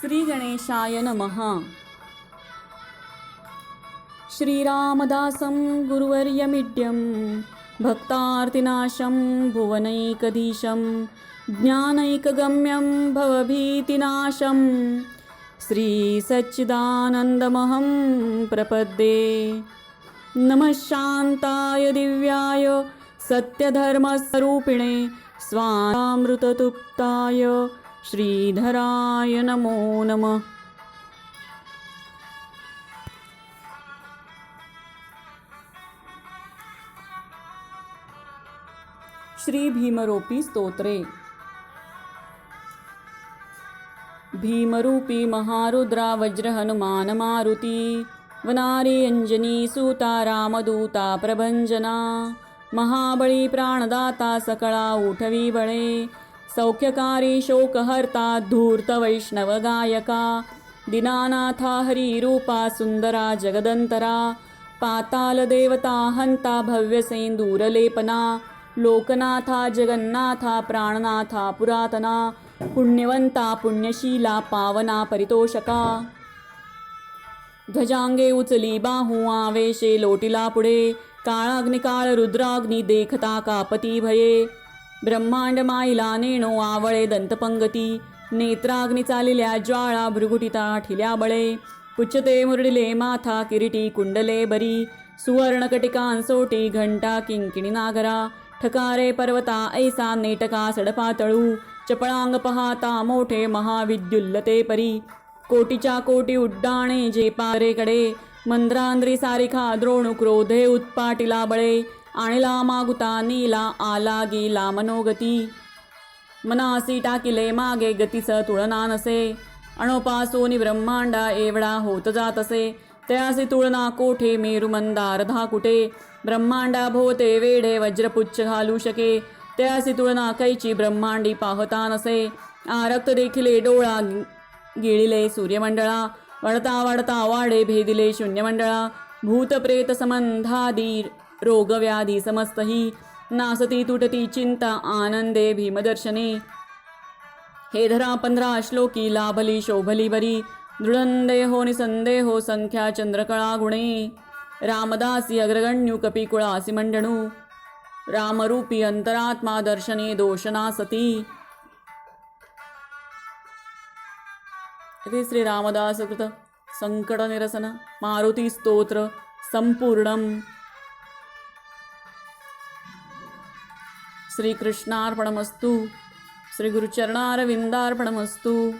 श्री गणेशाय नमः. श्रीरामदासं गुरुवर्यमिड्यं भक्तार्तिनाशं भुवनैकधीशं ज्ञानैकगम्यं भवभीतिनाशं. श्रीसच्चिदानन्दमहं प्रपद्ये. नमः शान्ताय दिव्याय सत्यधर्मस्वरूपिणे स्वामृततुप्ताय श्रीधराय नमो नमः. श्री भीमरूपी स्तोत्रे. भीमरूपी महारुद्रा वज्रहनुमान मारुती वनारी अंजनी सूता रामदूता प्रभंजना महाबळी प्राणदाता सकळा उठवी बळे सौख्यकारी शोकहर्ता धूर्त वैष्णव गायका दिनानाथा हरिरूपा सुंदरा जगदंतरा पाताल देवता हंता भव्य सेंदूरलेपना लोकनाथा जगन्नाथा प्राणनाथा पुरातना पुण्यवंता पुण्यशीला पावना परितोषका। ध्वजांगे उचली बाहू आवेशे लोटिला पुढे काळाग्निकाळ रुद्राग्नी देखता कापती भये। ब्रह्मांड माईला नेणो आवळे दंतपंगती. नेत्राग्नी चालिल्या ज्वाळा भृगुटिता ठिल्या बळे. पुच्छते मुरडिले माथा किरीटी कुंडले बरी. सुवर्णकटिकांसोटी घंटा किंकिणी नागरा. ठकारे पर्वता ऐसा नेटका सडपातळू. चपळांग पहाता मोठे महाविद्युल्लते परी. कोटीच्या कोटी उड्डाणे जे पारेकडे. मंद्रांद्री सारिखा द्रोणू क्रोधे उत्पाटिला बळे. आणला मागुता नीला आला गेला मनोगती मनासी टाकिले मागे गतीस तुळना नसे अणोपासोनी ब्रह्मांडा एवढा होत जात असे त्यासी तुळना कोठे मेरुमंदार कुठे ब्रह्मांडा भोवते वेढे वज्रपुच्छ घालू शके त्यासी तुळना कैची ब्रह्मांडी पाहता नसे आरक्त देखिले डोळा गिळिले सूर्यमंडळा वडता वडता वाडे भेदिले शून्यमंडळा भूतप्रेत संबंधादी रोगव्याधी समस्तही नासती तुटती चिंता आनंदे भीमदर्शने. हे धरा पंधरा श्लोकी लाभली शोभली बरी दृढंदेहो निसंदेहो संख्या चंद्रकळा गुणे रामदासी अग्रगण्यू कपिकुळासी मंडणू. रामरूपी अंतरात्मा दर्शने दोषना सती इति श्री रामदास कृत संकट निरसन मारुती स्तोत्र संपूर्णम. श्रीकृष्णार्पणमस्तु. श्रीगुरुचरणारविन्दार्पणमस्तु